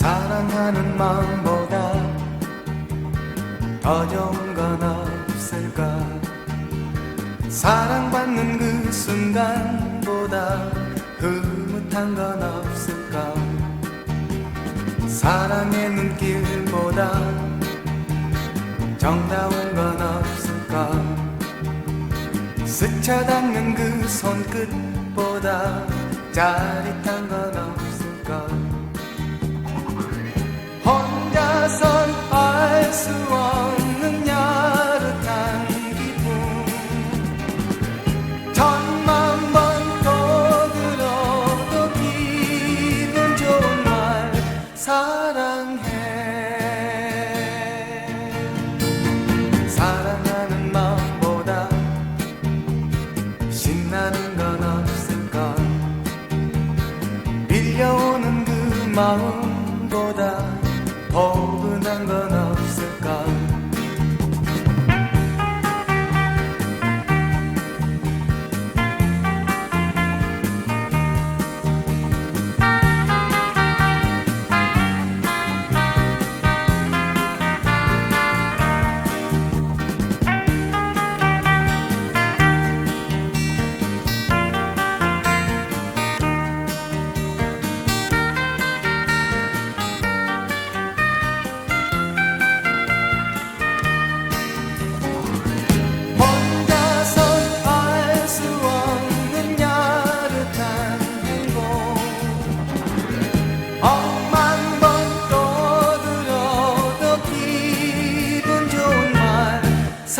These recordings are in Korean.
사랑하는 마음보다 더 좋은 건 없을까? 사랑받는 그 순간보다 흐뭇한 건 없을까? 사랑의 눈길보다 정다운 건 없을까? 스쳐 닿는 그 손끝보다 짜릿한 수 없는 야릇한 기분 천만 번또 들어도 기분 좋은 말 사랑해. 사랑하는 마음보다 신나는 건 없을까 밀려오는 그 마음보다 포근한 건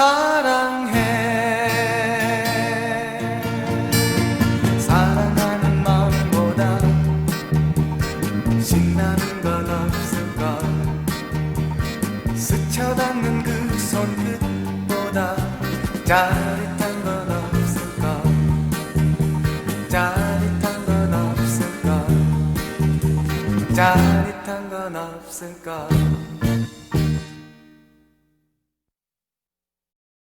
사랑해. 사랑하는 마음보다 신나는 건 없을까 스쳐 닿는 그 손끝보다 짜릿한 건 없을까 짜릿한 건 없을까 짜릿한 건 없을까